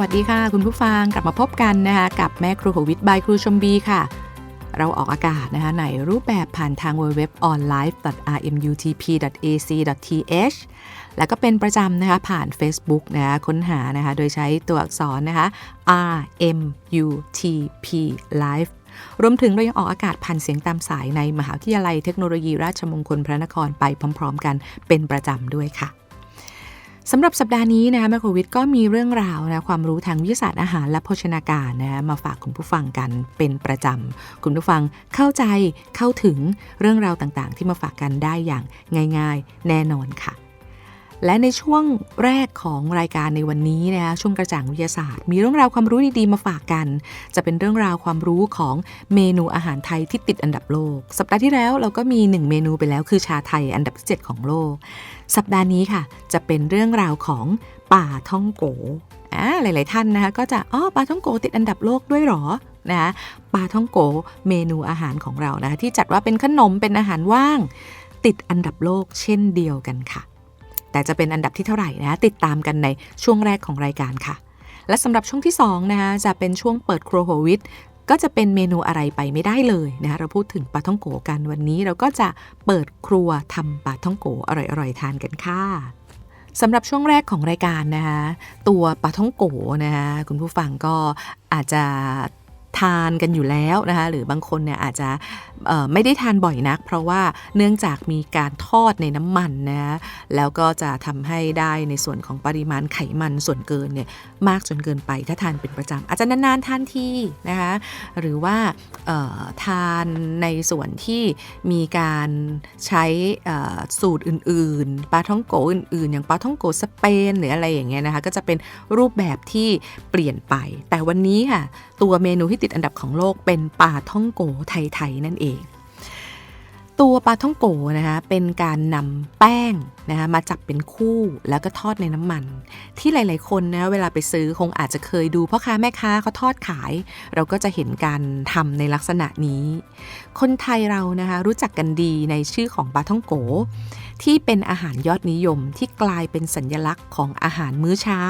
วัสดีค่ะ คุณผู้ฟังกลับมาพบกันนะคะกับแม่ครูโหวิทย์บายครูชมบีค่ะ เราออกอากาศนะคะในรูปแบบผ่านทาง www.onlive.rmutp.ac.th แล้วก็เป็นประจำนะคะผ่าน Facebook นะคะค้นหานะคะโดยใช้ตัวอักษรนะคะ RMUTP Live รวมถึงเรายังออกอากาศผ่านเสียงตามสายในมหาวิทยาลัยเทคโนโลยีราชมงคลพระนครไปพร้อม ๆ กันเป็นประจำด้วยค่ะ สำหรับสัปดาห์นี้นะคะแมโครวิทก็มีเรื่องราวนะความรู้ทางวิทยาศาสตร์อาหารและโภชนาการนะมาฝากคุณผู้ฟังกันเป็นประจำคุณผู้ฟังเข้าใจเข้าถึงเรื่องราวต่างๆ ที่มาฝากกันได้อย่างง่าย ๆ แน่นอนค่ะ และในช่วงแรกของรายการในวันนี้นะคะช่วงกระจ่างวิทยาศาสตร์ มีเรื่องราวความรู้ดีๆมาฝากกัน จะเป็นเรื่องราวความรู้ของเมนูอาหารไทยที่ติดอันดับโลก สัปดาห์ที่แล้วเราก็มีหนึ่งเมนูไปแล้วคือชาไทยอันดับที่ 7 ของโลก สัปดาห์นี้ค่ะ จะเป็นเรื่องราวของป่าท่องโกหลาย ๆ ท่านนะคะก็จะอ๋อปลาท่องโกติดอันดับโลกด้วยหรอนะปลาท่องโกเมนูอาหารของเรานะะที่จัดว่าเป็นขนมเป็นอาหารว่าง ติดอันดับโลกเช่นเดียวกันค่ะ แต่จะเป็นอันดับที่เท่าไหร่นะติดตามกันในช่วงแรกของรายการค่ะ และสำหรับช่วงที่2นะคะจะเป็นช่วงเปิดครัวโฮวิทก็จะเป็นเมนูอะไรไปไม่ได้เลยนะคะเราพูดถึงปลาท่องโกกันวันนี้ เราก็จะเปิดครัวทำปลาท่องโกอร่อยๆทานกันค่ะสำหรับช่วงแรกของรายการนะคะตัวปลาท่องโกนะคะคุณผู้ฟังก็อาจจะ ทานกันอยู่แล้วนะคะหรือบางคนเนี่ยอาจจะไม่ได้ทานบ่อยนัก เพราะว่าเนื่องจากมีการทอดในน้ำมันนะแล้วก็จะทำให้ได้ในส่วนของปริมาณไขมันส่วนเกินเนี่ยมากจนเกินไปถ้าทานเป็นประจำอาจจะนานๆทานทีนะคะหรือว่าทานในส่วนที่มีการใช้สูตรอื่นๆปลาท่องโกอื่นๆ อย่างปลาท่องโกสเปนหรืออะไรอย่างเงี้ยนะคะก็จะเป็นรูปแบบที่เปลี่ยนไป แต่วันนี้ค่ะตัวเมนูที่ติดอันดับของโลกเป็นปลาท่องโกไทย ๆ นั่นเอง ตัวปลาท่องโกนะคะเป็นการนำแป้งนะคะมาจับเป็นคู่แล้วก็ทอดในน้ำมัน ที่หลาย ๆ คนนะเวลาไปซื้อคงอาจจะเคยดูพ่อค้าแม่ค้าเขาทอดขาย เราก็จะเห็นการทำในลักษณะนี้ คนไทยเรานะคะรู้จักกันดีในชื่อของปลาท่องโกที่เป็นอาหารยอดนิยมที่กลายเป็นสัญญลักษณ์ของอาหารมื้อเช้า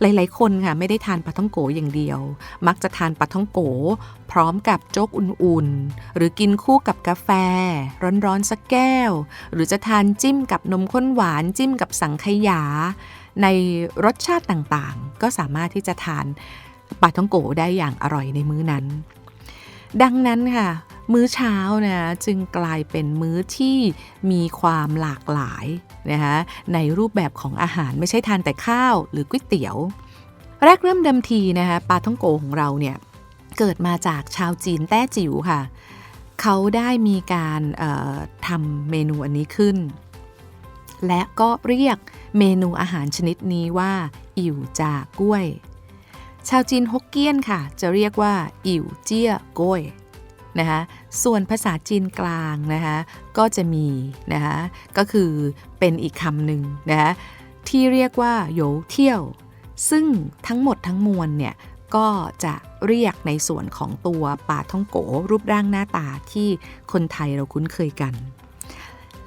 หลายๆ คนค่ะไม่ได้ทานปลาท่องโกอย่างเดียว มักจะทานปลาท่องโก พร้อมกับโจ๊กอุ่นๆ หรือกินคู่กับกาแฟ ร้อนๆสักแก้ว หรือจะทานจิ้มกับนมข้นหวานจิ้มกับสังขยา ในรสชาติต่างๆ ก็สามารถที่จะทานปลาท่องโกได้อย่างอร่อยในมื้อนั้น ดังนั้นค่ะ มื้อเช้านะจึงกลายเป็นมื้อที่มีความหลากหลายนะคะในรูปแบบของอาหารไม่ใช่ทานแต่ข้าวหรือก๋วยเตี๋ยว แรกเริ่มเดิมทีนะคะปลาท่องโกของเราเนี่ยเกิดมาจากชาวจีนแต้จิ๋วค่ะ เขาได้มีการทำเมนูอันนี้ขึ้น และก็เรียกเมนูอาหารชนิดนี้ว่า อิ๋วจากล้วย ชาวจีนฮกเกี้ยนค่ะ จะเรียกว่า อิ๋วเจี้ยก้วย นะคะส่วนภาษาจีนกลางนะคะก็จะมีนะคะก็คือเป็นอีกคำหนึ่งนะคะที่เรียกว่าโยเที่ยว ซึ่งทั้งหมดทั้งมวลเนี่ยก็จะเรียกในส่วนของตัวปลาท่องโกรูปร่างหน้าตาที่คนไทยเราคุ้นเคยกัน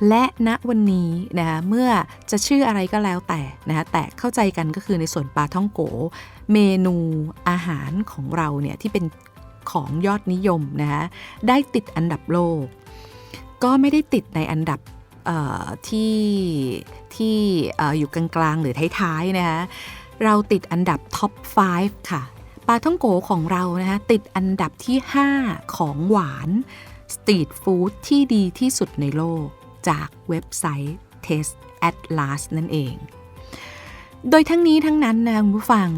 และณวันนี้นะคะเมื่อจะชื่ออะไรก็แล้วแต่นะคะแต่เข้าใจกันก็คือในส่วนปลาท่องโก เมนูอาหารของเราเนี่ยที่เป็น ของยอดนิยมนะคะได้ติดอันดับโลก ก็ไม่ได้ติดในอันดับที่ที่อยู่กลางๆหรือท้ายๆนะคะเราติดอันดับท็อป 5 ค่ะปลาท่องโกของเรานะคะติดอันดับที่ 5 ของหวานสตรีทฟู้ดที่ดีที่สุดในโลกจากเว็บไซต์ Taste Atlas นั่นเอง โดยทั้งนี้ทั้งนั้นนะคุณผู้ฟัง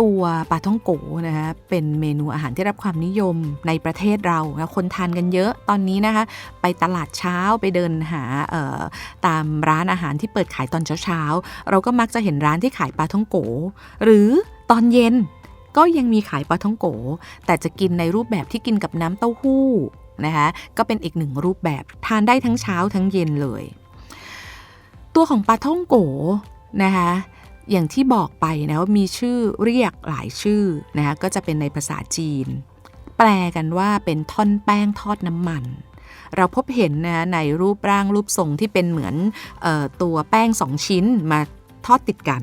ตัวปลาท่องโกนะคะเป็นเมนูอาหารที่รับความนิยมในประเทศเรานะคนทานกันเยอะตอนนี้นะคะไปตลาดเช้าไปเดินหาตามร้านอาหารที่เปิดขายตอนเช้าๆ เราก็มักจะเห็นร้านที่ขายปลาท่องโก หรือตอนเย็นก็ยังมีขายปลาท่องโก แต่จะกินในรูปแบบที่กินกับน้ำเต้าหู้นะคะก็เป็นอีกหนึ่งรูปแบบทานได้ทั้งเช้าทั้งเย็นเลย ตัวของปลาท่องโกนะคะ อย่างที่บอกไปนะว่ามีชื่อเรียกหลายชื่อนะคะก็จะเป็นในภาษาจีน แปลกันว่าเป็นท่อนแป้งทอดน้ำมัน เราพบเห็นนะในรูปร่างรูปทรงที่เป็นเหมือนออตัวแป้งสองชิ้นมาทอดติดกัน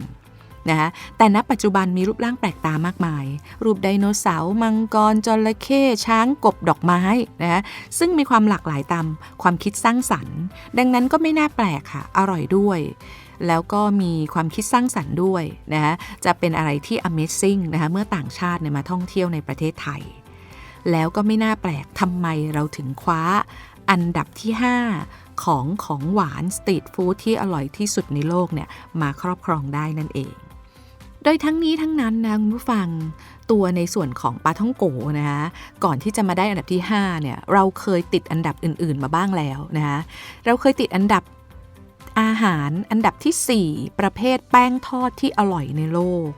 นะคะแต่ณปัจจุบันมีรูปร่างแปลกตามากมาย รูปไดโนเสาร์มังกรจระเข้ช้างกบดอกไม้นะคะซึ่งมีความหลากหลายตามความคิดสร้างสรรค์ ดังนั้นก็ไม่น่าแปลกค่ะ อร่อยด้วย แล้วก็มีความคิดสร้างสรรค์ด้วยนะคะจะเป็นอะไรที่ Amazing นะคะเมื่อต่างชาติเนี่ยมาท่องเที่ยวในประเทศไทย แล้วก็ไม่น่าแปลกทำไมเราถึงคว้าอันดับที่ 5 ของของหวานสตรีทฟู้ดที่อร่อยที่สุดในโลกเนี่ยมาครอบครองได้นั่นเอง โดยทั้งนี้ทั้งนั้นนะคุณผู้ฟังตัวในส่วนของปลาท่องโกนะคะก่อนที่จะมาได้อันดับที่ 5เนี่ยเราเคยติดอันดับอื่น ๆ มาบ้างแล้วนะคะเราเคยติดอันดับ อาหารอันดับที่ 4 ประเภทแป้งทอดที่อร่อยในโลก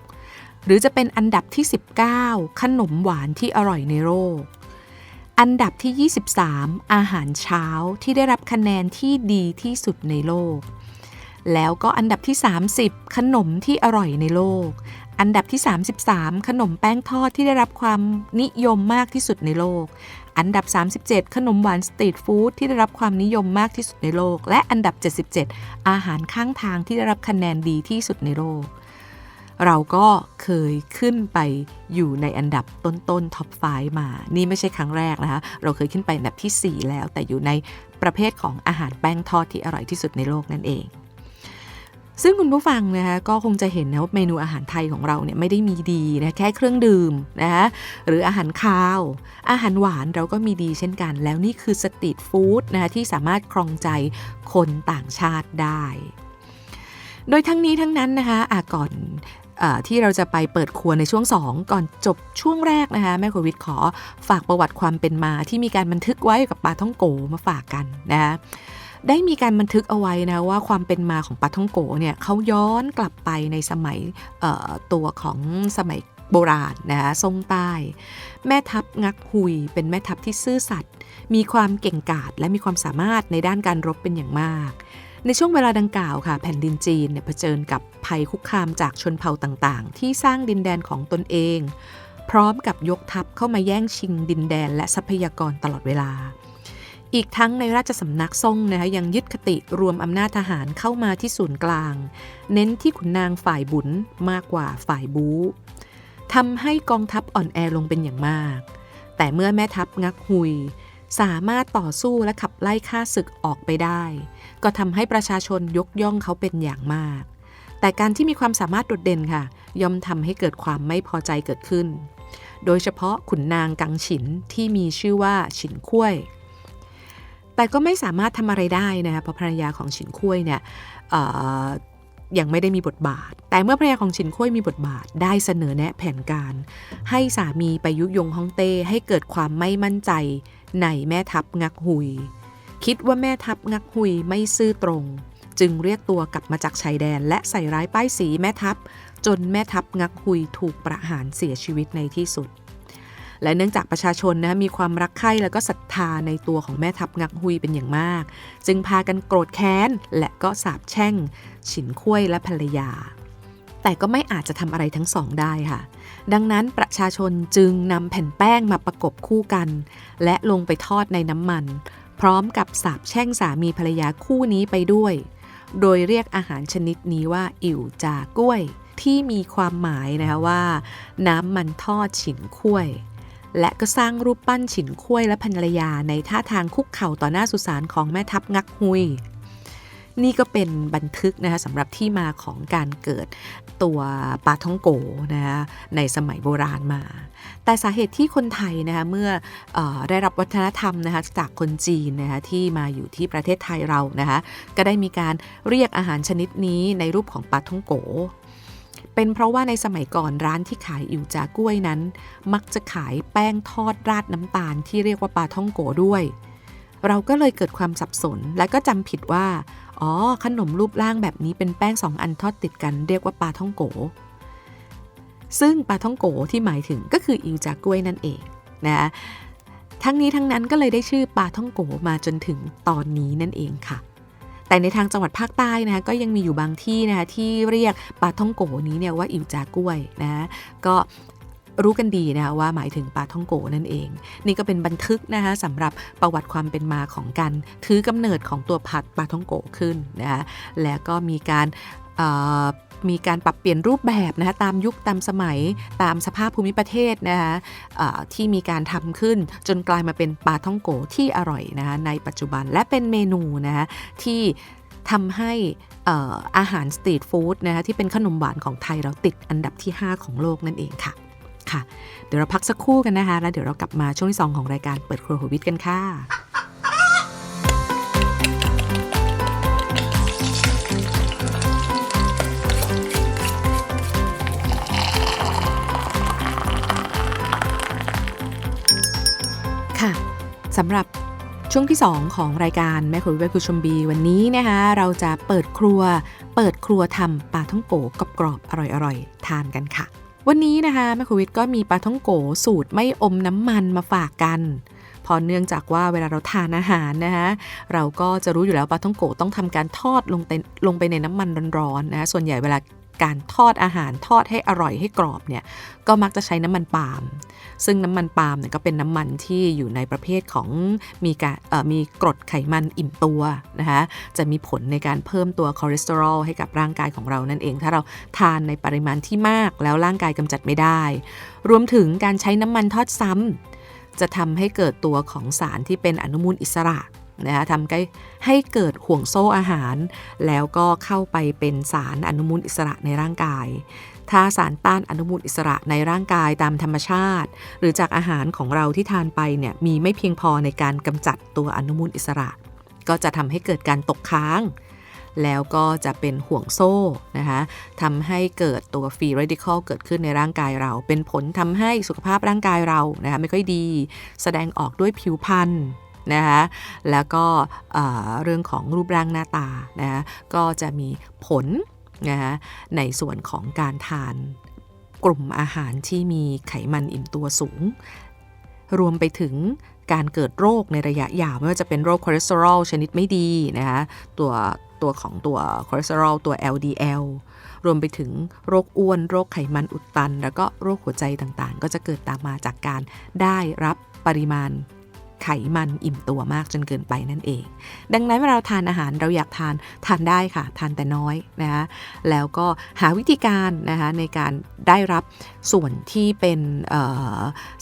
หรือจะเป็นอันดับที่ 19 ขนมหวานที่อร่อยในโลก อันดับที่ 23 อาหารเช้าที่ได้รับคะแนนที่ดีที่สุดในโลก แล้วก็อันดับที่ 30 ขนมที่อร่อยในโลก อันดับที่ 33 ขนมแป้งทอดที่ได้รับความนิยมมากที่สุดในโลก อันดับ 37 ขนมหวานสตรีทฟู้ดที่ได้รับความนิยมมากที่สุดในโลก และอันดับ 77 อาหารข้างทางที่ได้รับคะแนนดีที่สุดในโลก เราก็เคยขึ้นไปอยู่ในอันดับต้นๆท็อป5มา นี่ไม่ใช่ครั้งแรกนะคะ เราเคยขึ้นไปอันดับที่ 4 แล้ว แต่อยู่ในประเภทของอาหารแป้งทอดที่อร่อยที่สุดในโลกนั่นเอง ซึ่งคุณผู้ฟังนะคะก็คงจะเห็นนะว่าเมนูอาหารไทยของเราเนี่ยไม่ได้มีดีนะแค่เครื่องดื่มนะคะหรืออาหารคาว อาหารหวานเราก็มีดีเช่นกัน แล้วนี่คือสตรีทฟู้ดนะคะที่สามารถครองใจคนต่างชาติได้ โดยทั้งนี้ทั้งนั้นนะคะอาก่อนที่เราจะไปเปิดครัวในช่วง 2 ก่อนจบช่วงแรกนะคะแม่โควิดขอฝากประวัติความเป็นมาที่มีการบันทึกไว้กับปลาท่องโกมาฝากกันนะคะ ได้มีการบันทึกเอาไว้นะว่าความเป็นมาของปลาท่องโกเนี่ยเขาย้อนกลับไปในสมัยตัวของสมัยโบราณนะคะทรงใต้ แม่ทัพงักหุย เป็นแม่ทัพที่ซื่อสัตย์มีความเก่งกาจและมีความสามารถในด้านการรบเป็นอย่างมาก ในช่วงเวลาดังกล่าวค่ะ แผ่นดินจีนเนี่ยเผชิญกับภัยคุกคามจากชนเผ่าต่างๆ ที่สร้างดินแดนของตนเอง พร้อมกับยกทัพเข้ามาแย่งชิงดินแดนและทรัพยากรตลอดเวลา อีกทั้งในราชสำนักซ่งนะคะยังยึดคติรวมอำนาจทหารเข้ามาที่ศูนย์กลาง เน้นที่ขุนนางฝ่ายบุญมากกว่าฝ่ายบู๊ทำให้กองทัพอ่อนแอลงเป็นอย่างมาก แต่เมื่อแม่ทัพงักหุย สามารถต่อสู้และขับไล่ข้าศึกออกไปได้ ก็ทำให้ประชาชนยกย่องเขาเป็นอย่างมาก แต่การที่มีความสามารถโดดเด่นค่ะ ย่อมทำให้เกิดความไม่พอใจเกิดขึ้น โดยเฉพาะขุนนางกังฉินที่มีชื่อว่าฉินคุ้ย แต่ก็ไม่สามารถทำอะไรได้นะคะเพราะภรรยาของฉินคุ้ยเนี่ยยังไม่ได้มีบทบาท แต่เมื่อภรรยาของฉินคุ้ยมีบทบาท ได้เสนอแนะแผนการ ให้สามีไปยุยงฮ่องเต้ให้เกิดความไม่มั่นใจในแม่ทัพงักหุย คิดว่าแม่ทัพงักหุยไม่ซื่อตรง จึงเรียกตัวกลับมาจากชายแดน และใส่ร้ายป้ายสีแม่ทัพ จนแม่ทัพงักหุยถูกประหารเสียชีวิตในที่สุด และเนื่องจากประชาชนนะมีความรักใคร่แล้วก็ศรัทธาในตัวของแม่ทัพงักหุยเป็นอย่างมาก จึงพากันโกรธแค้น และก็สาบแช่ง ฉินคุ้ยและภรรยา แต่ก็ไม่อาจจะทำอะไรทั้งสองได้ค่ะ ดังนั้นประชาชนจึงนำแผ่นแป้งมาประกบคู่กัน และลงไปทอดในน้ำมัน พร้อมกับสาบแช่งสามีภรรยาคู่นี้ไปด้วย โดยเรียกอาหารชนิดนี้ว่า อิ๋วจากล้วยที่มีความหมายนะคะว่า น้ำมันทอดฉินคุ้ย และก็สร้างรูปปั้นฉินคุ้ยและภรรยาในท่าทางคุกเข่าต่อหน้าสุสานของแม่ทัพงักฮุย นี่ก็เป็นบันทึกนะคะสำหรับที่มาของการเกิดตัวปาท่องโกนะคะในสมัยโบราณมา แต่สาเหตุที่คนไทยนะคะเมื่ออได้รับวัฒนธรรมนะคะจากคนจีนนะคะที่มาอยู่ที่ประเทศไทยเรานะคะก็ได้มีการเรียกอาหารชนิดนี้ในรูปของปาท่องโก เป็นเพราะว่าในสมัยก่อนร้านที่ขายอิ๋วจากล้วยนั้น มักจะขายแป้งทอดราดน้ำตาลที่เรียกว่าปลาท่องโกด้วย เราก็เลยเกิดความสับสนและก็จำผิดว่า อ๋อ ขนมรูปร่างแบบนี้เป็นแป้งสองอันทอดติดกันเรียกว่าปลาท่องโก ซึ่งปลาท่องโกที่หมายถึงก็คืออิ๋วจากล้วยนั่นเองนะทั้งนี้ทั้งนั้นก็เลยได้ชื่อปลาท่องโกมาจนถึงตอนนี้นั่นเองค่ะ แต่ในทางจังหวัดภาคใต้นะคะก็ยังมีอยู่บางที่นะคะที่เรียกปลาท่องโกนี้เนี่ยว่าอิ๋วจากล้วยนะก็รู้กันดีนะคะว่าหมายถึงปลาท่องโกนั่นเอง นี่ก็เป็นบันทึกนะคะสำหรับประวัติความเป็นมาของการถือกำเนิดของตัวผัดปลาท่องโกขึ้นนะคะแล้วก็มีการ มีการปรับเปลี่ยนรูปแบบนะคะตามยุคตามสมัยตามสภาพภูมิประเทศนะคะที่มีการทำขึ้นจนกลายมาเป็นปลาท่องโกที่อร่อยนะคะในปัจจุบันและเป็นเมนูนะคะที่ทำให้ออาหารสตรีทฟู้ดนะคะที่เป็นขนมหวานของไทยเราติดอันดับที่ 5 ของโลกนั่นเองค่ะค่ะ เดี๋ยวเราพักสักครู่กันนะคะ แล้วเดี๋ยวเรากลับมาช่วงที่ 2 ของรายการเปิดครัวหัววิทย์กันค่ะ สำหรับช่วงที่ 2 ของรายการแม่ครัววิเวคุชมบีวันนี้นะคะเราจะเปิดครัว เปิดครัวทำปลาท่องโกกรอบๆอร่อยๆ ทานกันค่ะ วันนี้นะคะแม่ครัววิทย์ก็มีปลาท่องโกสูตรไม่อมน้ำมันมาฝากกันพอเนื่องจากว่าเวลาเราทานอาหารนะคะเราก็จะรู้อยู่แล้วปลาท่องโกต้องทำการทอดลงไปลงไปในน้ำมันร้อนๆนะะส่วนใหญ่เวลาการทอดอาหารทอดให้อร่อยให้กรอบเนี่ยก็มักจะใช้น้ำมันปาล์ม ซึ่งน้ำมันปาล์มเนี่ยก็เป็นน้ำมันที่อยู่ในประเภทของมีการมีกรดไขมันอิ่มตัวนะคะจะมีผลในการเพิ่มตัวคอเลสเตอรอลให้กับร่างกายของเรานั่นเอง ถ้าเราทานในปริมาณที่มากแล้วร่างกายกำจัดไม่ได้ รวมถึงการใช้น้ำมันทอดซ้ำจะทำให้เกิดตัวของสารที่เป็นอนุมูลอิสระนะคะทำให้เกิดห่วงโซ่อาหาร แล้วก็เข้าไปเป็นสารอนุมูลอิสระในร่างกาย ถ้าสารต้านอนุมูลอิสระในร่างกายตามธรรมชาติ หรือจากอาหารของเราที่ทานไปเนี่ยมีไม่เพียงพอในการกำจัดตัวอนุมูลอิสระ ก็จะทำให้เกิดการตกค้าง แล้วก็จะเป็นห่วงโซ่นะคะทำให้เกิดตัวฟรีเรดิคอลเกิดขึ้นในร่างกายเรา เป็นผลทำให้สุขภาพร่างกายเรานะคะไม่ค่อยดี แสดงออกด้วยผิวพรรณนะคะแล้วก็เอ่อเรื่องของรูปร่างหน้าตานะคะก็จะมีผล นะคะในส่วนของการทานกลุ่มอาหารที่มีไขมันอิ่มตัวสูง รวมไปถึงการเกิดโรคในระยะยาว ไม่ว่าจะเป็นโรคคอเลสเตอรอลชนิดไม่ดีนะคะตัวตัวของตัวคอเลสเตอรอลตัว LDL รวมไปถึงโรคอ้วน โรคไขมันอุดตัน แล้วก็โรคหัวใจต่างๆ ก็จะเกิดตามมาจากการได้รับปริมาณ ไขมันอิ่มตัวมากจนเกินไปนั่นเอง ดังนั้นเวลาเราทานอาหารเราอยากทานทานได้ค่ะ ทานแต่น้อยนะคะแล้วก็หาวิธีการนะคะในการได้รับส่วนที่เป็น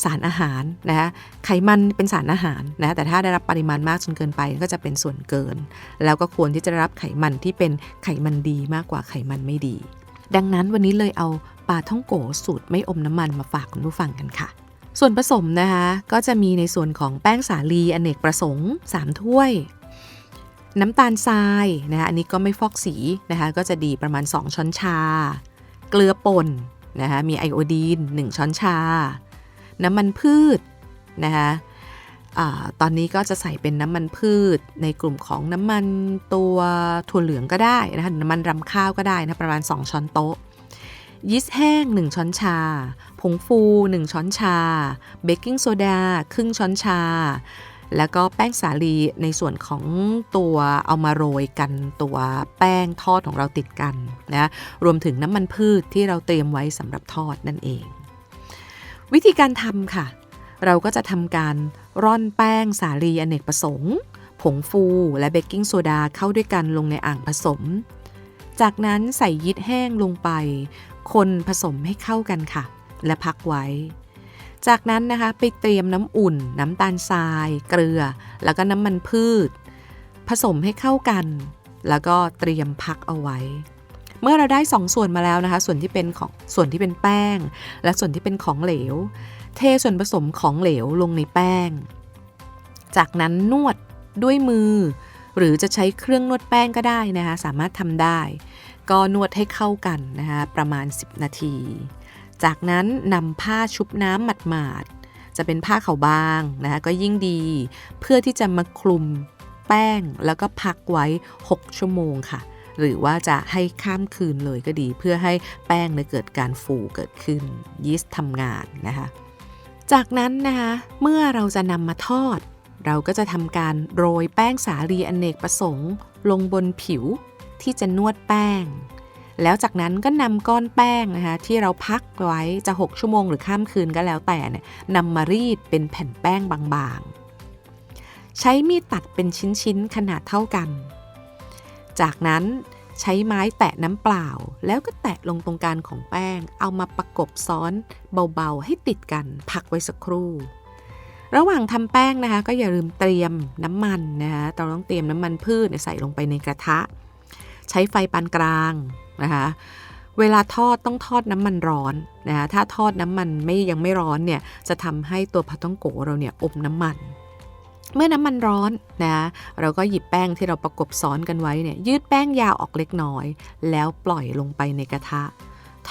สารอาหารนะคะไขมันเป็นสารอาหารนะแต่ถ้าได้รับปริมาณมากจนเกินไปก็จะเป็นส่วนเกิน แล้วก็ควรที่จะรับไขมันที่เป็นไขมันดีมากกว่าไขมันไม่ดี ดังนั้นวันนี้เลยเอาปลาท่องโกสูตรไม่อมน้ำมันมาฝากคุณผู้ฟังกันค่ะ ส่วนผสมนะคะ ก็จะมีในส่วนของแป้งสาลีอเนกประสงค์ 3 ถ้วย น้ำตาลทรายนะคะอันนี้ก็ไม่ฟอกสีนะคะก็จะดีประมาณ 2 ช้อนชา เกลือป่นนะคะมีไอโอดีน 1 ช้อนชา น้ำมันพืชนะคะอตอนนี้ก็จะใส่เป็นน้ำมันพืช ในกลุ่มของน้ำมันตัวถั่วเหลืองก็ได้นะคะน้ำมันรำข้าวก็ได้นะประมาณ 2 ช้อนโต๊ะ ยีสต์แห้ง 1 ช้อนชา ผงฟู 1 ช้อนชา เบกกิ้งโซดาครึ่งช้อนชา แล้วก็แป้งสาลีในส่วนของตัวเอามาโรยกันตัวแป้งทอดของเราติดกันนะรวมถึงน้ำมันพืชที่เราเตรียมไว้สำหรับทอดนั่นเอง วิธีการทำค่ะ เราก็จะทำการร่อนแป้งสาลีอเนกประสงค์ผงฟูและเบกกิ้งโซดาเข้าด้วยกันลงในอ่างผสม จากนั้นใส่ยีสต์แห้งลงไป คนผสมให้เข้ากันค่ะ และพักไว้ จากนั้นนะคะไปเตรียมน้ำอุ่น น้ำตาลทราย เกลือ แล้วก็น้ำมันพืช ผสมให้เข้ากัน แล้วก็เตรียมพักเอาไว้ เมื่อเราได้สองส่วนมาแล้วนะคะ ส่วนที่เป็นของส่วนที่เป็นแป้ง และส่วนที่เป็นของเหลว เทส่วนผสมของเหลวลงในแป้ง จากนั้นนวดด้วยมือ หรือจะใช้เครื่องนวดแป้งก็ได้นะคะ สามารถทำได้ ก็นวดให้เข้ากันนะคะประมาณ 10 นาที จากนั้นนำผ้าชุบน้ำหมาดๆ จะเป็นผ้าขาวบางนะคะก็ยิ่งดี เพื่อที่จะมาคลุมแป้งแล้วก็พักไว้ 6 ชั่วโมงค่ะ หรือว่าจะให้ข้ามคืนเลยก็ดี เพื่อให้แป้งเนี่ยเกิดการฟูเกิดขึ้น ยีสต์ทำงานนะคะจากนั้นนะคะเมื่อเราจะนำมาทอด เราก็จะทำการโรยแป้งสาลีอเนกประสงค์ ลงบนผิว ที่จะนวดแป้ง แล้วจากนั้นก็นำก้อนแป้งนะคะที่เราพักไว้จะ 6 ชั่วโมงหรือข้ามคืนก็แล้วแต่เนี่ยนำมารีดเป็นแผ่นแป้งบางๆ ใช้มีดตัดเป็นชิ้นๆขนาดเท่ากัน จากนั้นใช้ไม้แตะน้ำเปล่า แล้วก็แตะลงตรงกลางของแป้ง เอามาประกบซ้อนเบาๆ ให้ติดกันพักไว้สักครู่ ระหว่างทำแป้งนะคะ ก็อย่าลืมเตรียมน้ำมันนะคะเราต้องเตรียมน้ำมันพืชใส่ลงไปในกระทะ ใช้ไฟปานกลางนะคะเวลาทอดต้องทอดน้ำมันร้อนนะคะถ้าทอดน้ำมันไม่ยังไม่ร้อนเนี่ยจะทำให้ตัวผัดต้องโกะเราเนี่ยอมน้ำมัน เมื่อน้ำมันร้อนนะเราก็หยิบแป้งที่เราประกบซ้อนกันไว้เนี่ยยืดแป้งยาวออกเล็กน้อย แล้วปล่อยลงไปในกระทะ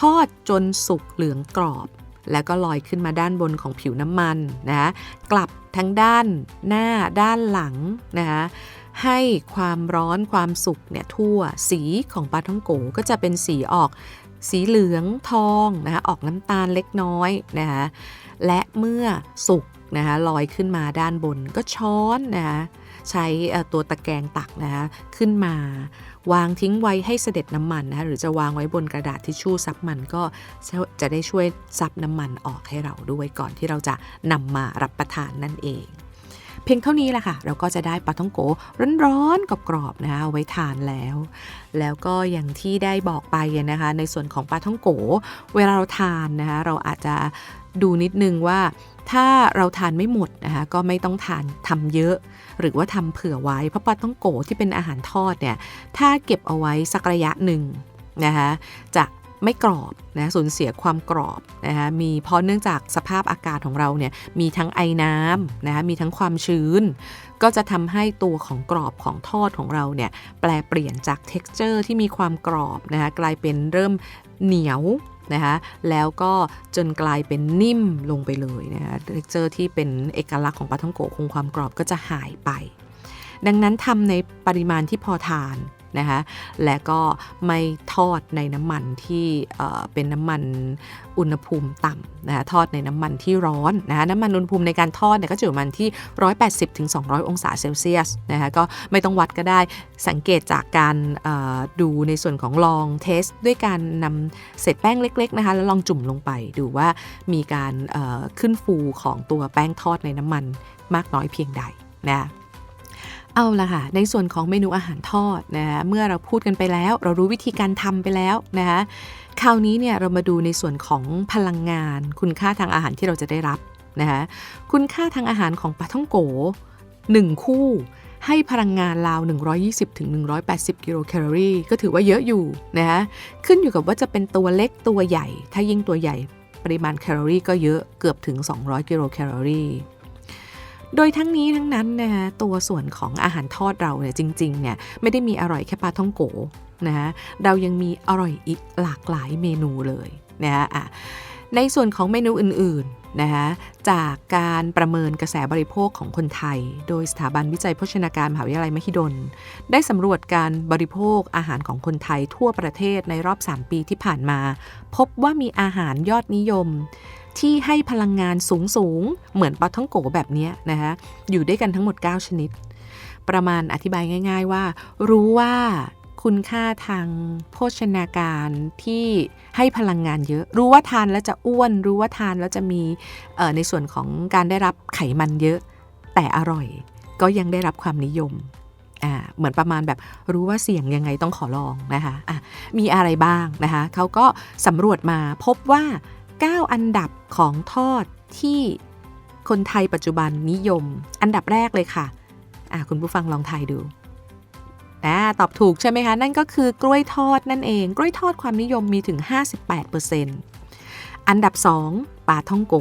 ทอดจนสุกเหลืองกรอบ แล้วก็ลอยขึ้นมาด้านบนของผิวน้ำมันนะกลับทั้งด้านหน้าด้านหลังนะคะ ให้ความร้อนความสุกเนี่ยทั่วสีของปลาท่องโกก็จะเป็นสีออกสีเหลืองทองนะคะออกน้ำตาลเล็กน้อยนะคะและเมื่อสุกนะคะลอยขึ้นมาด้านบนก็ช้อนนะคะใช้ตัวตะแกรงตักนะคะขึ้นมา วางทิ้งไว้ให้เสด็จน้ำมันนะคะหรือจะวางไว้บนกระดาษทิชชู่ซับมันก็จะได้ช่วยซับน้ำมันออกให้เราด้วยก่อนที่เราจะนำมารับประทานนั่นเอง เพียงเท่านี้แหละค่ะ เราก็จะได้ปลาท่องโกร้อนๆกรอบๆนะคะไว้ทานแล้ว แล้วก็อย่างที่ได้บอกไปนะคะ ในส่วนของปลาท่องโก เวลาเราทานนะคะเราอาจจะดูนิดนึงว่าถ้าเราทานไม่หมดนะคะก็ไม่ต้องทานทำเยอะ หรือว่าทำเผื่อไว้เพราะปลาท่องโกที่เป็นอาหารทอดเนี่ยถ้าเก็บเอาไว้สักระยะหนึ่งนะคะจะ ไม่กรอบนะสูญเสียความกรอบนะคะมีเพราะเนื่องจากสภาพอากาศของเราเนี่ยมีทั้งไอน้ำนะคะมีทั้งความชื้น ก็จะทำให้ตัวของกรอบของทอดของเราเนี่ยแปลเปลี่ยนจาก t e x t อร์ที่มีความกรอบนะคะกลายเป็นเริ่มเหนียวนะคะแล้วก็จนกลายเป็นนิ่มลงไปเลยนะคะเท็กเจอร์ที่เป็นเอกลักษณ์ของปลาท่องโกคงความกรอบก็จะหายไป ดังนั้นทำในปริมาณที่พอทาน นะคะและก็ไม่ทอดในน้ำมันที่เป็นน้ำมันอุณหภูมิต่ำนะคะทอดในน้ำมันที่ร้อนนะคะน้ำมันอุณหภูมิในการทอดเนี่ยก็จะอยู่ประมาณที่ 180-200 องศาเซลเซียสนะคะก็ไม่ต้องวัดก็ได้สังเกตจากการดูในส่วนของลองเทสด้วยการนำเศษแป้งเล็กๆนะคะแล้วลองจุ่มลงไปดูว่ามีการขึ้นฟูของตัวแป้งทอดในน้ำมันมากน้อยเพียงใดนะ เอาละค่ะ ในส่วนของเมนูอาหารทอดนะคะเมื่อเราพูดกันไปแล้ว เรารู้วิธีการทำไปแล้วนะคะคราวนี้เนี่ยเรามาดูในส่วนของพลังงาน คุณค่าทางอาหารที่เราจะได้รับนะคะคุณค่าทางอาหารของปลาท่องโก1 คู่ ให้พลังงานราว 120ถึง180 กิโลแคลอรี่ก็ถือว่าเยอะอยู่นะคะขึ้นอยู่กับว่าจะเป็นตัวเล็กตัวใหญ่ ถ้ายิ่งตัวใหญ่ปริมาณแคลอรี่ก็เยอะเกือบถึง 200 กิโลแคลอรี่ โดยทั้งนี้ทั้งนั้นนะคะตัวส่วนของอาหารทอดเราเนี่ยจริงๆเนี่ยไม่ได้มีอร่อยแค่ปลาท่องโกนะเรายังมีอร่อยอีกหลากหลายเมนูเลยนะะในส่วนของเมนูอื่นๆนะคะจากการประเมินกระแสบริโภคของคนไทย โดยสถาบันวิจัยโภชนาการมหาวิทยาลัยมหิดล ได้สำรวจการบริโภคอาหารของคนไทยทั่วประเทศในรอบ 3 ปีที่ผ่านมา พบว่ามีอาหารยอดนิยม ที่ให้พลังงานสูงสูงเหมือนปลาท่องโกแบบนี้นะคะอยู่ด้วยกันทั้งหมด 9 ชนิด ประมาณอธิบายง่าย ๆ ว่า รู้ว่าคุณค่าทางโภชนาการที่ให้พลังงานเยอะ รู้ว่าทานแล้วจะอ้วน รู้ว่าทานแล้วจะมีในส่วนของการได้รับไขมันเยอะ แต่อร่อยก็ยังได้รับความนิยมเหมือนประมาณแบบรู้ว่าเสี่ยงยังไงต้องขอลองนะคะะมีอะไรบ้างนะคะเขาก็สำรวจมาพบว่า 9 อันดับของทอดที่คนไทยปัจจุบันนิยม อันดับแรกเลยค่ะะคุณผู้ฟังลองทายดูตอบถูกใช่ไหมคะ นั่นก็คือกล้วยทอดนั่นเอง กล้วยทอดความนิยมมีถึง 58%อันดับ 2ปลาท่องโก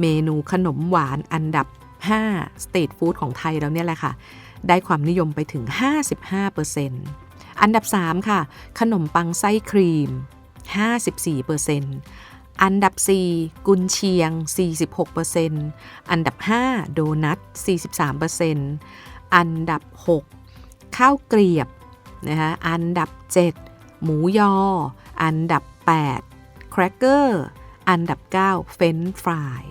เมนูขนมหวานอันดับ 5 สตรีทฟู้ดของไทยแล้วเนี่ยแหละค่ะ ได้ความนิยมไปถึง 55%อันดับ 3 ค่ะ ขนมปังไส้ครีม 54%อ อันดับ 4 กุนเชียง 46%อันดับ 5 โดนัท 43%อันดับ 6 ข้าวเกลียบนะคะอันดับ 7 หมูยอ อันดับ 8 แครกเกอร์ อันดับ 9 เฟนฟราย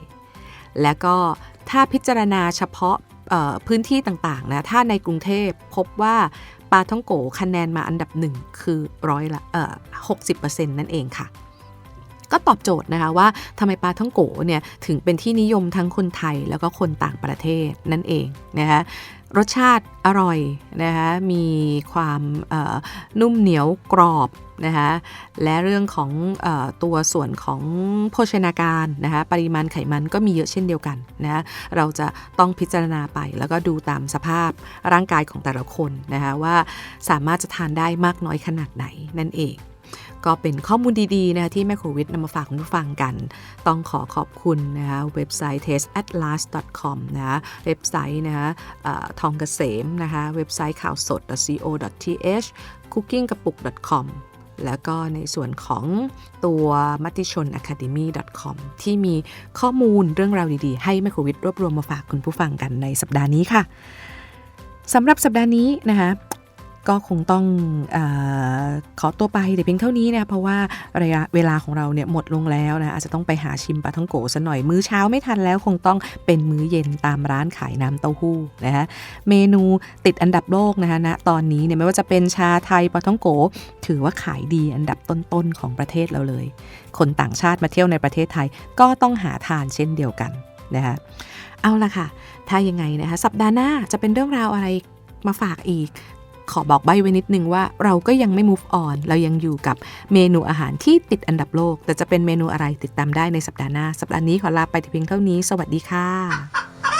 แล้วก็ถ้าพิจารณาเฉพาะพื้นที่ต่างๆนะ ถ้าในกรุงเทพพบว่าปลาท่องโกคะแนนมาอันดับหนึ่งคือร้อยละเอ่อ60%นั่นเองค่ะ ก็ตอบโจทย์นะคะว่าทำไมปลาท่องโกเนี่ยถึงเป็นที่นิยมทั้งคนไทยแล้วก็คนต่างประเทศนั่นเองนะคะรสชาติอร่อยนะคะมีความนุ่มเหนียวกรอบนะคะและเรื่องของออตัวส่วนของโภชนาการนะคะปริมาณไขมันก็มีเยอะเช่นเดียวกันนะคะเราจะต้องพิจารณาไปแล้วก็ดูตามสภาพร่างกายของแต่ละคนนะคะว่าสามารถจะทานได้มากน้อยขนาดไหนนั่นเอง ก็เป็นข้อมูลดี ๆ นะคะที่แม่โครวิทนำมาฝากคุณผู้ฟังกัน ต้องขอขอบคุณนะคะเว็บไซต์ tasteatlas.com นะคะเว็บไซต์นะคะทองเกษมนะคะเว็บไซต์ข่าวสด .co.th cookingkapuk.com แล้วก็ในส่วนของตัวมัติชน academy.com ที่มีข้อมูลเรื่องราวดี ๆ ให้แม่โครวิทรวบรวมมาฝากคุณผู้ฟังกันในสัปดาห์นี้ค่ะสำหรับสัปดาห์นี้นะคะ ก็คงต้องอขอตัวไปแต่เพียงเท่านี้นะเพราะว่าระยะเวลาของเราเนี่ยหมดลงแล้วนะอาจจะต้องไปหาชิมปลาท่องโกซะหน่อยมื้อเช้าไม่ทันแล้วคงต้องเป็นมื้อเย็นตามร้านขายน้ำเต้าหู้นะคะเมนูติดอันดับโลกนะคะณตอนนี้เนี่ยไม่ว่าจะเป็นชาไทยปลาท่องโก ถือว่าขายดีอันดับต้นๆของประเทศเราเลย คนต่างชาติมาเที่ยวในประเทศไทยก็ต้องหาทานเช่นเดียวกันนะคะเอาละค่ะ ถ้ายังไงนะคะ สัปดาห์หน้าจะเป็นเรื่องราวอะไรมาฝากอีก ขอบอกใบไว้นิดนึงว่าเราก็ยังไม่ move on เรายังอยู่กับเมนูอาหารที่ติดอันดับโลก แต่จะเป็นเมนูอะไรติดตามได้ในสัปดาห์หน้า สัปดาห์นี้ขอลาไปแต่เพียงเท่านี้ สวัสดีค่ะ